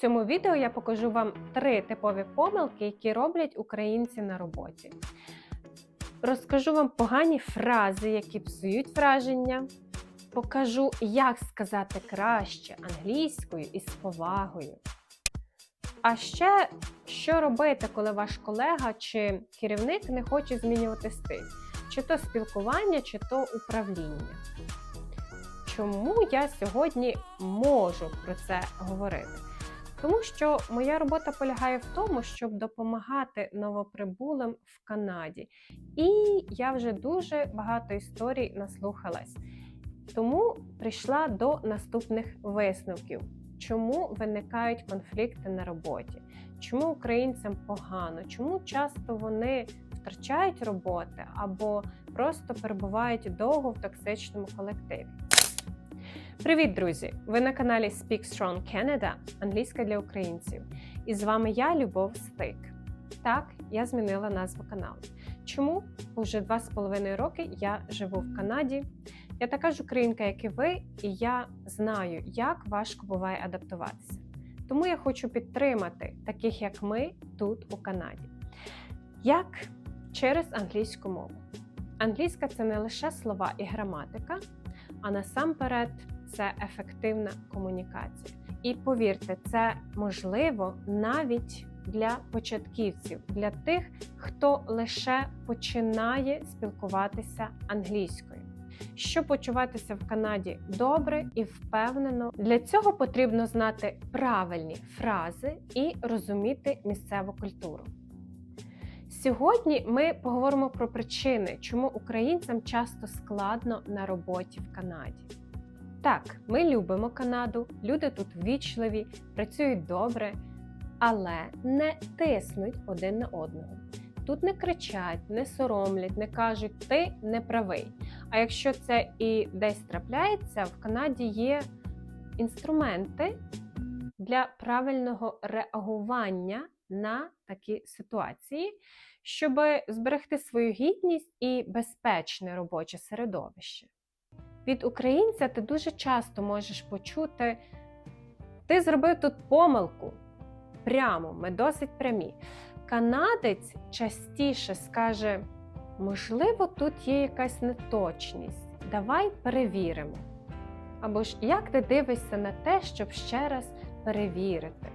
В цьому відео я покажу вам три типові помилки, які роблять українці на роботі. Розкажу вам погані фрази, які псують враження. Покажу, як сказати краще англійською і з повагою. А ще, що робити, коли ваш колега чи керівник не хоче змінювати стиль, чи то спілкування, чи то управління. Чому я сьогодні можу про це говорити? Тому що моя робота полягає в тому, щоб допомагати новоприбулим в Канаді. І я вже дуже багато історій наслухалась. Тому прийшла до наступних висновків. Чому виникають конфлікти на роботі? Чому українцям погано? Чому часто вони втрачають роботи або просто перебувають довго в токсичному колективі? Привіт, друзі! Ви на каналі Speak Strong Canada, англійська для українців. І з вами я, Любов Стик. Так, я змінила назву каналу. Чому? Два з половиною роки я живу в Канаді. Я така ж українка, як і ви, і я знаю, як важко буває адаптуватися. Тому я хочу підтримати таких, як ми, тут у Канаді. Як через англійську мову. Англійська це не лише слова і граматика, а насамперед це ефективна комунікація. І повірте, це можливо навіть для початківців, для тих, хто лише починає спілкуватися англійською. Щоб почуватися в Канаді добре і впевнено, для цього потрібно знати правильні фрази і розуміти місцеву культуру. Сьогодні ми поговоримо про причини, чому українцям часто складно на роботі в Канаді. Так, ми любимо Канаду, люди тут ввічливі, працюють добре, але не тиснуть один на одного. Тут не кричать, не соромлять, не кажуть ти не правий. А якщо це і десь трапляється, в Канаді є інструменти для правильного реагування на такі ситуації, щоб зберегти свою гідність і безпечне робоче середовище. Від українця ти дуже часто можеш почути: ти зробив тут помилку. Прямо, ми досить прямі. Канадець частіше скаже: можливо, тут є якась неточність. Давай перевіримо. Або ж як ти дивишся на те, щоб ще раз перевірити.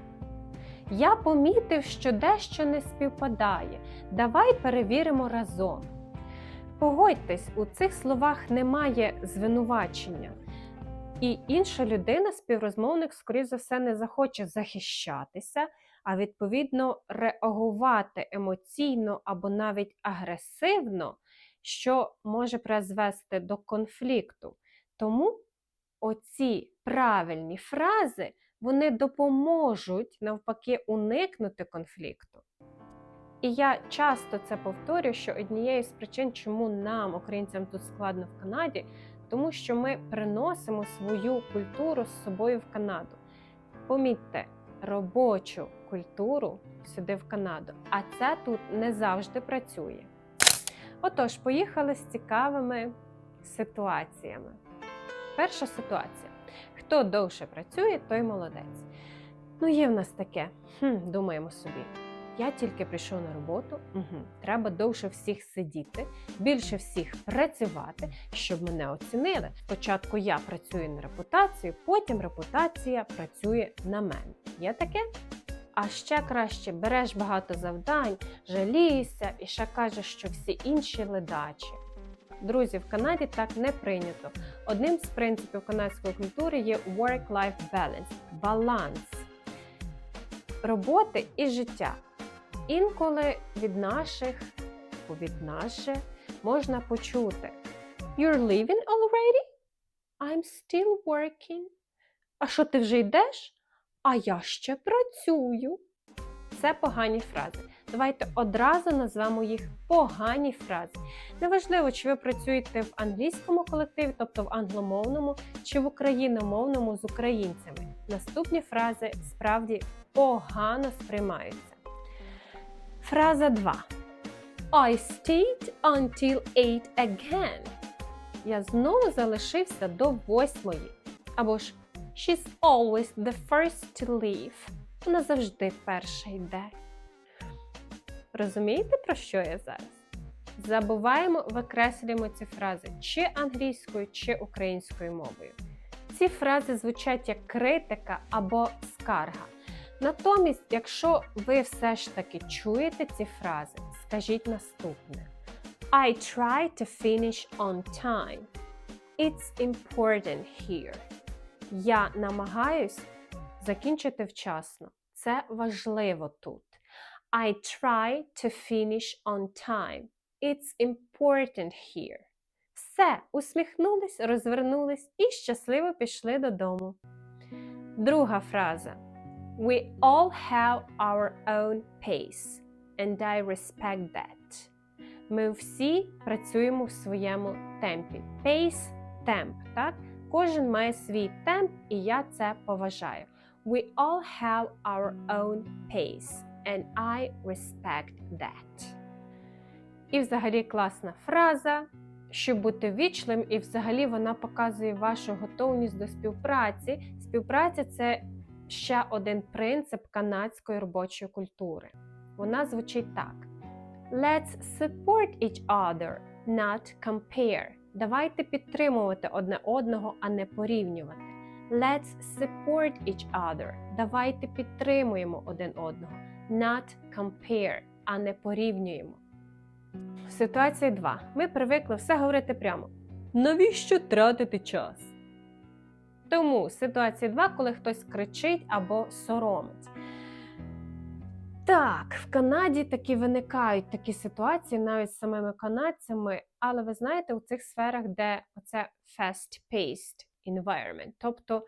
Я помітив, що дещо не співпадає. Давай перевіримо разом. Погодьтесь, у цих словах немає звинувачення. І інша людина, співрозмовник, скоріш за все, не захоче захищатися, а відповідно реагувати емоційно або навіть агресивно, що може призвести до конфлікту. Тому оці правильні фрази вони допоможуть навпаки уникнути конфлікту. І я часто це повторюю, що однією з причин, чому нам, українцям, тут складно в Канаді, тому що ми приносимо свою культуру з собою в Канаду. Помітьте, робочу культуру сюди в Канаду, а це тут не завжди працює. Отож, поїхали з цікавими ситуаціями. Перша ситуація: хто довше працює, той молодець. Ну, є в нас таке, хм, думаємо собі. Я тільки прийшов на роботу, угу. треба довше всіх сидіти, більше всіх працювати, щоб мене оцінили. Спочатку я працюю на репутацію, потім репутація працює на мене. Є таке? А ще краще береш багато завдань, жалієшся і ще кажеш, що всі інші ледачі. Друзі, в Канаді так не прийнято. Одним з принципів канадської культури є work-life balance баланс роботи і життя. Інколи від наших, від наше можна почути You're leaving already? I'm still working. А що ти вже йдеш? А я ще працюю. Це погані фрази. Давайте одразу назвемо їх погані фрази. Неважливо, чи ви працюєте в англійському колективі, тобто в англомовному, чи в україномовному з українцями. Наступні фрази справді погано сприймаються. Фраза 2. I stayed until 8 again. Я знову залишився до восьмої. Або ж She's always the first to leave. Вона завжди перша йде. Розумієте, про що я зараз? Забуваємо, викреслюємо ці фрази чи англійською, чи українською мовою. Ці фрази звучать як критика або скарга. Натомість, якщо ви все ж таки чуєте ці фрази, скажіть наступне: I try to finish on time. It's important here. Я намагаюсь закінчити вчасно. Це важливо тут. I try to finish on time. It's important here. Все, усміхнулись, розвернулись і щасливо пішли додому. Друга фраза. We all have our own pace, and I respect that. Ми всі працюємо в своєму темпі. Pace – темп, так? Кожен має свій темп, і я це поважаю. We all have our own pace, and I respect that. І взагалі класна фраза, щоб бути вічним, і взагалі вона показує вашу готовність до співпраці. Співпраця це ще один принцип канадської робочої культури. Вона звучить так: Let's support each other, not compare. Давайте підтримувати одне одного, а не порівнювати. Let's support each other. Давайте підтримуємо один одного. Not compare, а не порівнюємо. Ситуація 2. Ми привикли все говорити прямо. Навіщо тратити час? Тому ситуація 2, коли хтось кричить або соромить. Так, в Канаді такі виникають такі ситуації навіть з самими канадцями, але ви знаєте, у цих сферах, де оце fast-paced environment, тобто,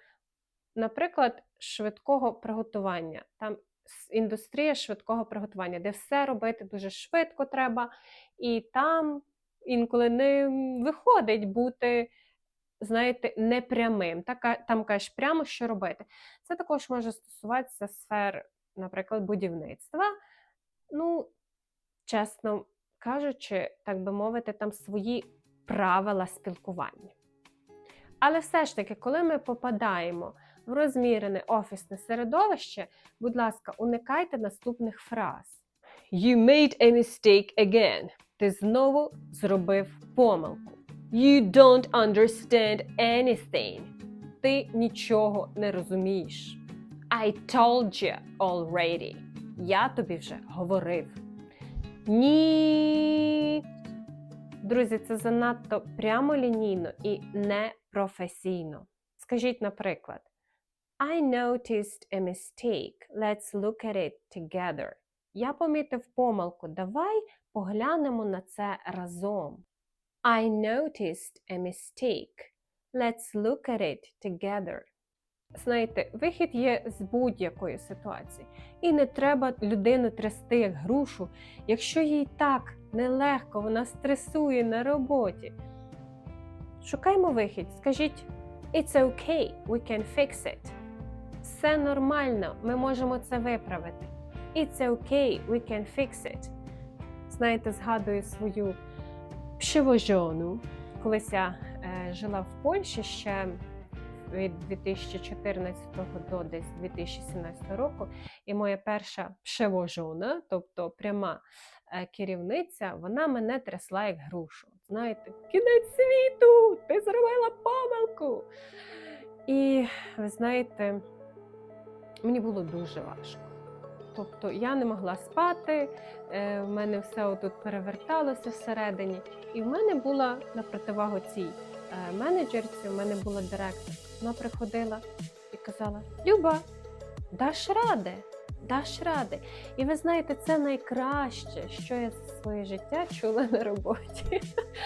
наприклад, швидкого приготування, там індустрія швидкого приготування, де все робити дуже швидко треба, і там інколи не виходить бути, знаєте, непрямим. Там кажеш прямо, що робити. Це також може стосуватися сфер, наприклад, будівництва. Ну, чесно кажучи, так би мовити, там свої правила спілкування. Але все ж таки, коли ми попадаємо в розмірене офісне середовище, будь ласка, уникайте наступних фраз. You made a mistake again. Ти знову зробив помилку. You don't understand anything. Ти нічого не розумієш. I told you already. Я тобі вже говорив. Ні. Друзі, це занадто прямолінійно і непрофесійно. Скажіть, наприклад, I noticed a mistake. Let's look at it together. Я помітив помилку. Давай поглянемо на це разом. I noticed a mistake. Let's look at it together. Знаєте, вихід є з будь-якої ситуації. І не треба людину трясти як грушу, якщо їй так нелегко, вона стресує на роботі. Шукаймо вихід, скажіть It's okay, we can fix it. Все нормально, ми можемо це виправити. It's okay, we can fix it. Знаєте, згадую свою пшевожону. Колись я е, жила в Польщі ще від 2014 до десь 2017 року. І моя перша пшевожона, тобто пряма е, керівниця, вона мене трясла як грушу. Знаєте, кінець світу! Ти зробила помилку! І ви знаєте, мені було дуже важко. Тобто я не могла спати, е, в мене все отут переверталося всередині. І в мене була на противагу цій е, менеджерці, в мене була директор. Вона приходила і казала: Люба, даш ради, даш ради. І ви знаєте, це найкраще, що я за своє життя чула на роботі.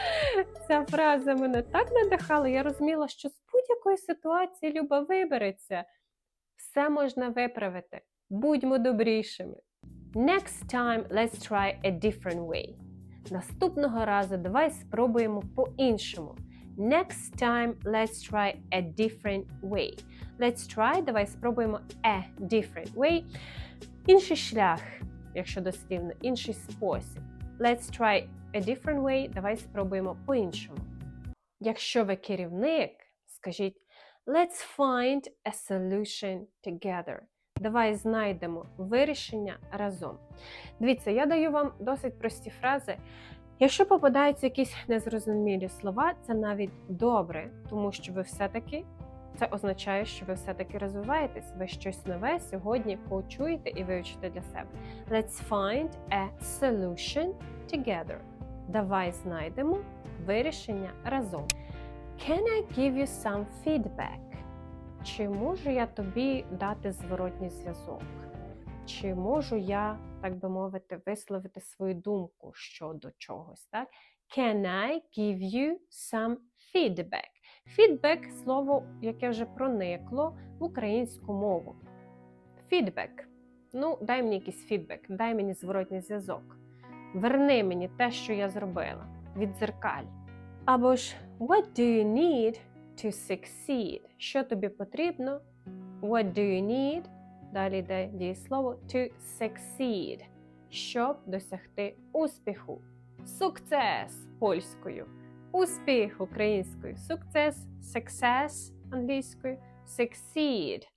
Ця фраза мене так надихала. Я розуміла, що з будь-якої ситуації Люба вибереться. Все можна виправити. Будьмо добрішими. Next time let's try a different way. Наступного разу давай спробуємо по-іншому. Next time let's try a different way. Let's try, давай спробуємо a different way. Інший шлях, якщо дослівно, інший спосіб. Let's try a different way, давай спробуємо по-іншому. Якщо ви керівник, скажіть Let's find a solution together. Давай знайдемо вирішення разом. Дивіться, я даю вам досить прості фрази. Якщо попадаються якісь незрозумілі слова, це навіть добре, тому що ви все-таки це означає, що ви все-таки розвиваєтесь, ви щось нове сьогодні почуєте і вивчите для себе. Let's find a solution together. Давай знайдемо вирішення разом. Can I give you some feedback? Чи можу я тобі дати зворотній зв'язок? Чи можу я, так би мовити, висловити свою думку щодо чогось? Так? Can I give you some feedback? Фідбек слово, яке вже проникло в українську мову. Фідбек. Ну, дай мені якийсь фідбек, дай мені зворотній зв'язок. Верни мені те, що я зробила. Відзеркаль. Або ж What do you need to succeed? Що тобі потрібно? What do you need? Далі йде дієслово to succeed, щоб досягти успіху. Сукцес польською. Успіх українською. Сукцес, success англійською. Succeed.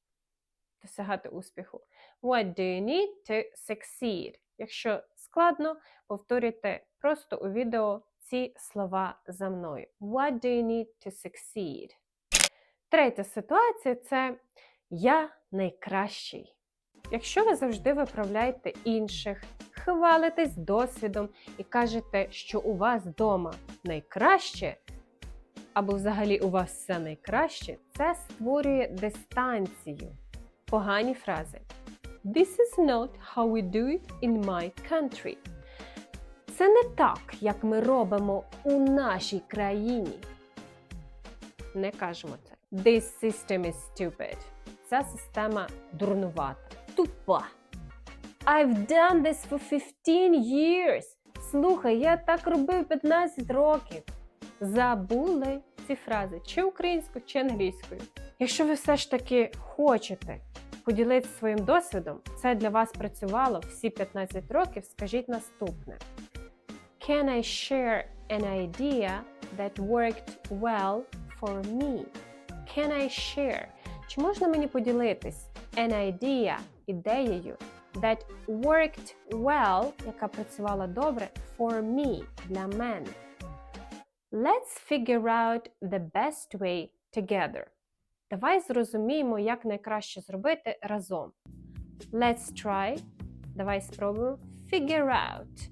Досягати успіху. What do you need to succeed? Якщо складно, повторюйте просто у відео ці слова за мною. What do you need to succeed? Третя ситуація це я найкращий. Якщо ви завжди виправляєте інших, хвалитесь досвідом і кажете, що у вас вдома найкраще, або взагалі у вас все найкраще, це створює дистанцію. Погані фрази. This is not how we do it in my country. Це не так, як ми робимо у нашій країні. Не кажемо це. This system is stupid. Ця система дурнувата. Тупа. I've done this for 15 years. Слухай, я так робив 15 років. Забули ці фрази чи українською, чи англійською. Якщо ви все ж таки хочете поділитися своїм досвідом, це для вас працювало всі 15 років, скажіть наступне. Can I share an idea that worked well for me? Can I share? Чи можна мені поділитись an idea ідеєю that worked well, яка працювала добре for me, для мене? Let's figure out the best way together. Давай зрозуміємо, як найкраще зробити разом. Let's try. Давай спробуємо. Figure out.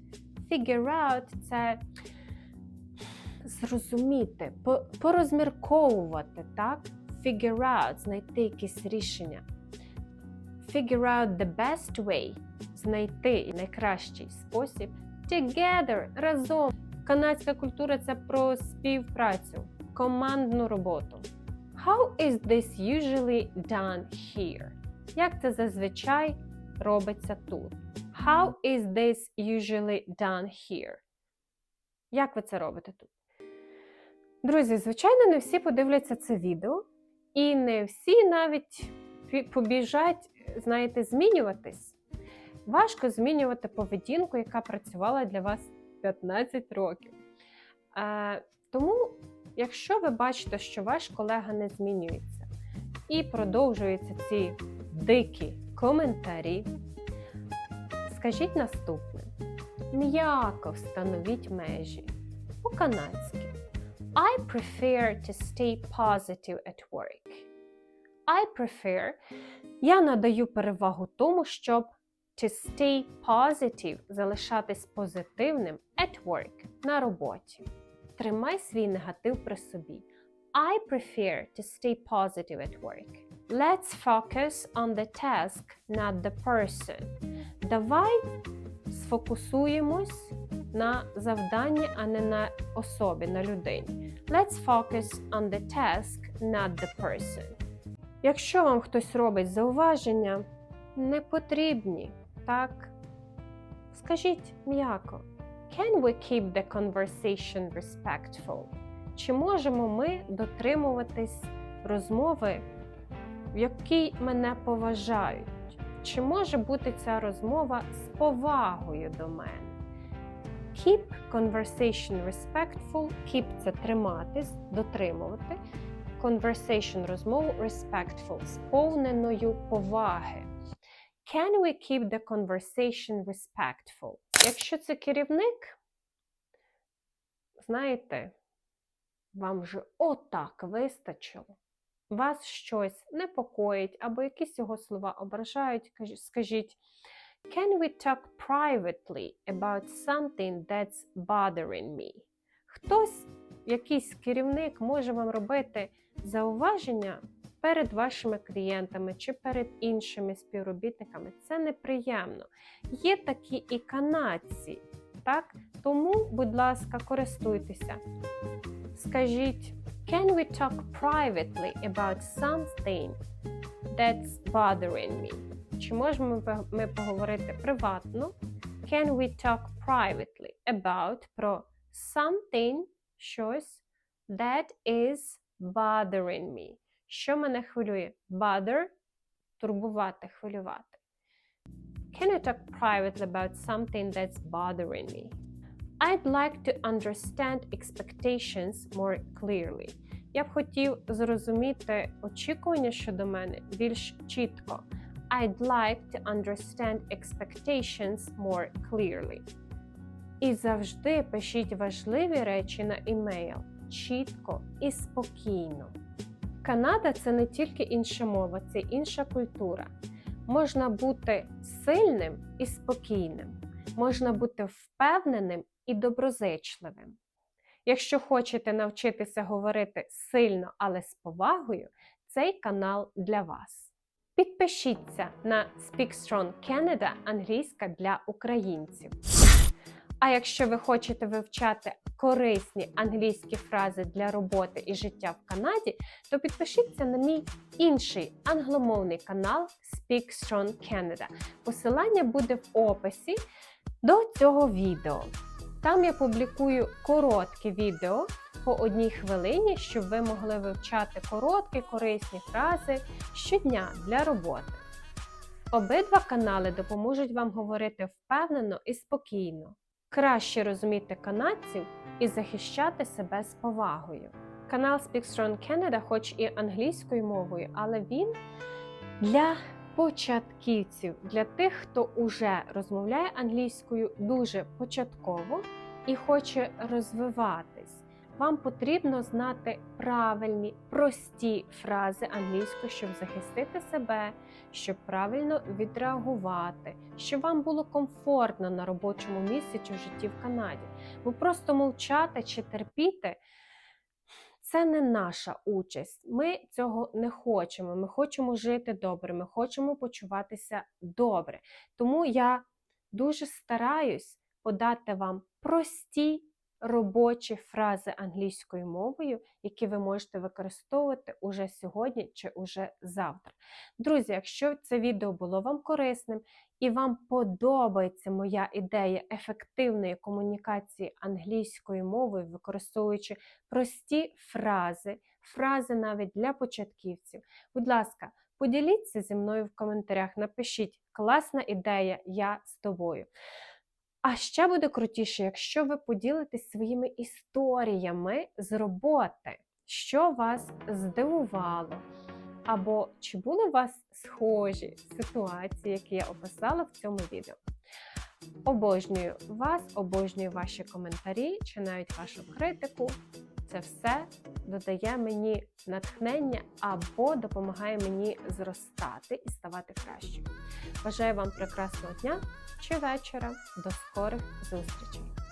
Figure out – це зрозуміти, порозмірковувати, так? Figure out, знайти якесь рішення. Figure out the best way знайти найкращий спосіб. Together разом. Канадська культура це про співпрацю, командну роботу. How is this usually done here? Як це зазвичай робиться тут? How is this usually done here? Як ви це робите тут? Друзі, звичайно, не всі подивляться це відео, і не всі навіть побіжать, знаєте, змінюватись. Важко змінювати поведінку, яка працювала для вас 15 років. Е, тому, якщо ви бачите, що ваш колега не змінюється і продовжуються ці дикі коментарі, скажіть наступне: м'яко встановіть межі по-канадськи. I prefer to stay positive at work. I prefer. Я надаю перевагу тому, щоб to stay positive залишатись позитивним at work на роботі. Тримай свій негатив при собі. I prefer to stay positive at work. Let's focus on the task, not the person. Давай сфокусуємось на завданні, а не на особі, на людині. Let's focus on the task, not the person. Якщо вам хтось робить зауваження, не потрібні, так? Скажіть м'яко. Can we keep the conversation respectful? Чи можемо ми дотримуватись розмови, в якій мене поважають? Чи може бути ця розмова з повагою до мене? Keep conversation respectful. Keep – це триматись, дотримувати. Conversation – розмову respectful – сповненою поваги. Can we keep the conversation respectful? Якщо це керівник, знаєте, вам вже отак вистачило. Вас щось непокоїть або якісь його слова ображають, скажіть. Can we talk privately about something that's bothering me? Хтось, якийсь керівник, може вам робити зауваження перед вашими клієнтами чи перед іншими співробітниками. Це неприємно. Є такі і канадці, так? Тому, будь ласка, користуйтеся. Скажіть, can we talk privately about something that's bothering me? Чи можемо ми- поговорити приватно? Can we talk privately about про something, щось that is bothering me? Що мене хвилює? Bother – турбувати, хвилювати. Can you talk privately about something that's bothering me? I'd like to understand expectations more clearly. Я б хотів зрозуміти очікування щодо мене більш чітко. I'd like to understand expectations more clearly. І завжди пишіть важливі речі на імейл чітко і спокійно. Канада це не тільки інша мова, це інша культура. Можна бути сильним і спокійним, можна бути впевненим і доброзичливим. Якщо хочете навчитися говорити сильно, але з повагою, цей канал для вас. Підпишіться на Speak Strong Canada англійська для українців. А якщо ви хочете вивчати корисні англійські фрази для роботи і життя в Канаді, то підпишіться на мій інший англомовний канал Speak Strong Canada. Посилання буде в описі до цього відео. Там я публікую короткі відео по одній хвилині, щоб ви могли вивчати короткі корисні фрази щодня для роботи. Обидва канали допоможуть вам говорити впевнено і спокійно, краще розуміти канадців і захищати себе з повагою. Канал Speak Strong Canada, хоч і англійською мовою, але він для початківців, для тих, хто уже розмовляє англійською дуже початково і хоче розвиватись. Вам потрібно знати правильні, прості фрази англійською, щоб захистити себе, щоб правильно відреагувати, щоб вам було комфортно на робочому місці чи в житті в Канаді. Бо просто мовчати чи терпіти це не наша участь. Ми цього не хочемо. Ми хочемо жити добре, ми хочемо почуватися добре. Тому я дуже стараюсь подати вам прості робочі фрази англійською мовою, які ви можете використовувати уже сьогодні чи уже завтра. Друзі, якщо це відео було вам корисним і вам подобається моя ідея ефективної комунікації англійською мовою, використовуючи прості фрази, фрази навіть для початківців, будь ласка, поділіться зі мною в коментарях, напишіть класна ідея, я з тобою. А ще буде крутіше, якщо ви поділитесь своїми історіями з роботи, що вас здивувало, або чи були у вас схожі ситуації, які я описала в цьому відео. Обожнюю вас, обожнюю ваші коментарі чи навіть вашу критику. Це все додає мені натхнення або допомагає мені зростати і ставати кращою. Бажаю вам прекрасного дня чи вечора. До скорих зустрічей!